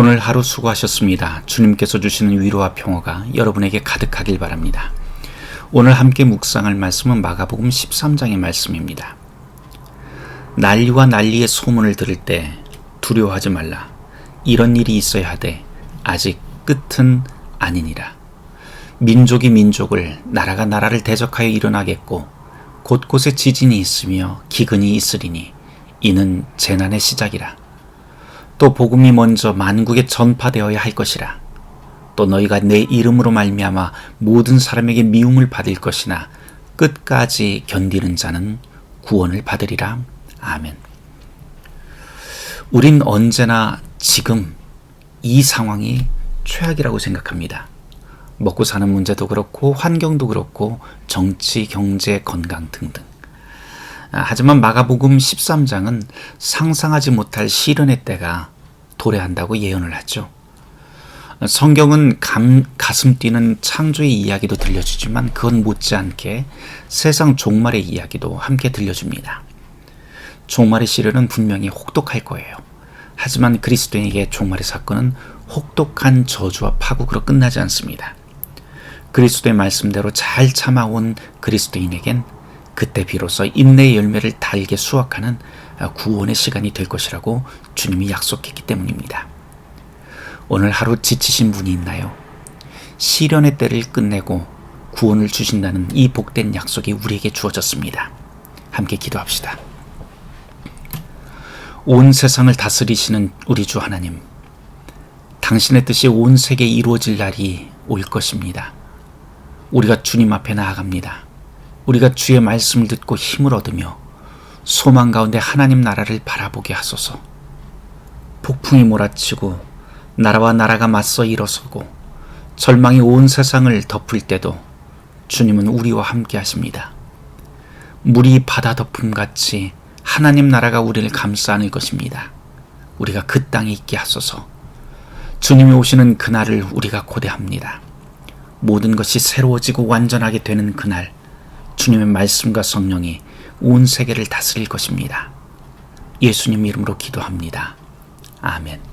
오늘 하루 수고하셨습니다. 주님께서 주시는 위로와 평화가 여러분에게 가득하길 바랍니다. 오늘 함께 묵상할 말씀은 마가복음 13장의 말씀입니다. 난리와 난리의 소문을 들을 때 두려워하지 말라. 이런 일이 있어야 하되 아직 끝은 아니니라. 민족이 민족을 나라가 나라를 대적하여 일어나겠고 곳곳에 지진이 있으며 기근이 있으리니 이는 재난의 시작이라. 또 복음이 먼저 만국에 전파되어야 할 것이라. 또 너희가 내 이름으로 말미암아 모든 사람에게 미움을 받을 것이나 끝까지 견디는 자는 구원을 받으리라. 아멘. 우린 언제나 지금 이 상황이 최악이라고 생각합니다. 먹고 사는 문제도 그렇고 환경도 그렇고 정치, 경제, 건강 등등. 아, 하지만 마가복음 13장은 상상하지 못할 시련의 때가 도래한다고 예언을 하죠. 성경은 감, 가슴 뛰는 창조의 이야기도 들려주지만 그건 못지않게 세상 종말의 이야기도 함께 들려줍니다. 종말의 시련은 분명히 혹독할 거예요. 하지만 그리스도인에게 종말의 사건은 혹독한 저주와 파국으로 끝나지 않습니다. 그리스도의 말씀대로 잘 참아온 그리스도인에겐 그때 비로소 인내의 열매를 달게 수확하는 구원의 시간이 될 것이라고 주님이 약속했기 때문입니다. 오늘 하루 지치신 분이 있나요? 시련의 때를 끝내고 구원을 주신다는 이 복된 약속이 우리에게 주어졌습니다. 함께 기도합시다. 온 세상을 다스리시는 우리 주 하나님, 당신의 뜻이 온 세계에 이루어질 날이 올 것입니다. 우리가 주님 앞에 나아갑니다. 우리가 주의 말씀을 듣고 힘을 얻으며 소망 가운데 하나님 나라를 바라보게 하소서. 폭풍이 몰아치고 나라와 나라가 맞서 일어서고 절망이 온 세상을 덮을 때도 주님은 우리와 함께 하십니다. 물이 바다 덮음 같이 하나님 나라가 우리를 감싸 안을 것입니다. 우리가 그 땅에 있게 하소서. 주님이 오시는 그날을 우리가 고대합니다. 모든 것이 새로워지고 완전하게 되는 그날, 주님의 말씀과 성령이 온 세계를 다스릴 것입니다. 예수님 이름으로 기도합니다. 아멘.